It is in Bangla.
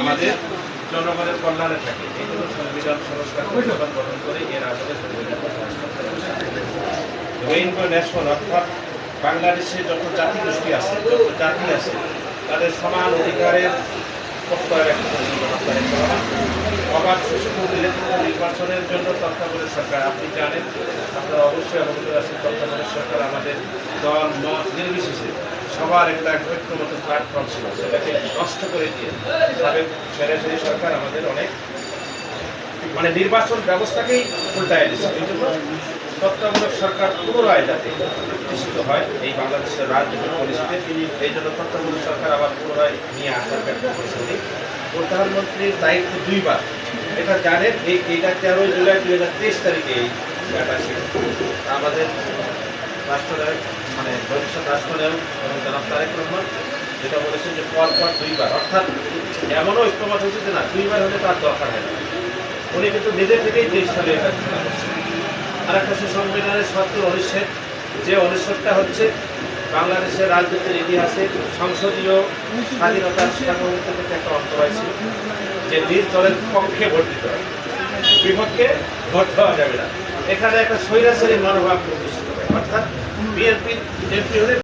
আমাদের জনগণের কল্যাণে থাকে এই জন্য সংবিধান সংস্কার পরিষদ গঠন করে এর আদলে সংবিধানকে সংস্কার করা হয়েছে। রেইনবো ন্যাশন অর্থাৎ বাংলাদেশে যত জাতি গোষ্ঠী আছে যত জাতি আছে তাদের সমান অধিকারের। অবাধ সুষ্ঠু নির্বাচনের জন্য তত্ত্বাবধায়ক সরকার আপনি জানেন আপনারা অবশ্যই অবগত আছেন তত্ত্বাবধায়ক সরকার আমাদের দল মত নির্বিশেষে সবার একটা ঐক্যমত প্ল্যাটফর্ম ছিল, সেটাকে নষ্ট করে দিয়ে সাবেক সেরাসরি সরকার আমাদের অনেক মানে নির্বাচন ব্যবস্থাকেই উল্টায় দিচ্ছে। এই জন্য তত্ত্বাবধায়ক সরকার পুনরায় যাতে প্রতিষ্ঠিত হয়, এই বাংলাদেশের রাজনৈতিক পরিস্থিতি, এই জন্য তত্ত্বাবধায়ক সরকার আবার পুনরায় নিয়ে আসার একটা পরিস্থিতি। প্রধানমন্ত্রীর দায়িত্ব দুইবার। এটা জানেন, এই এইটা তেরোই জুলাই দুই হাজার তেইশ তারিখে এই আমাদের রাষ্ট্রনায়ক মানে ভবিষ্যৎ রাষ্ট্রনায়ক এবং জনাব তারেক রহমান যেটা বলেছেন যে পর পর দুইবার, অর্থাৎ এমনও ঐক্যমত হয়েছে যে না, দুইবার হলে তার দরকার হয় উনি কিন্তু নিজে থেকেই তেইশ সালে এটা ঘোষণা করছেন আর একটা হচ্ছে সংবিধানের সত্তর অনুচ্ছেদ, যে অনুচ্ছেদটা হচ্ছে বাংলাদেশের রাজনীতির ইতিহাসে সংসদীয় স্বাধীনতার সার্বভৌমত্বের প্রতি একটা অন্তরায় ছিল যে নিজ দলের পক্ষে ভোট দিতে হবে বিপক্ষে ভোট দেওয়া যাবে না। এখানে একটা স্বৈরাচারী মনোভাব প্রতিষ্ঠিত হয়। অর্থাৎ বিএনপি এমপি হলে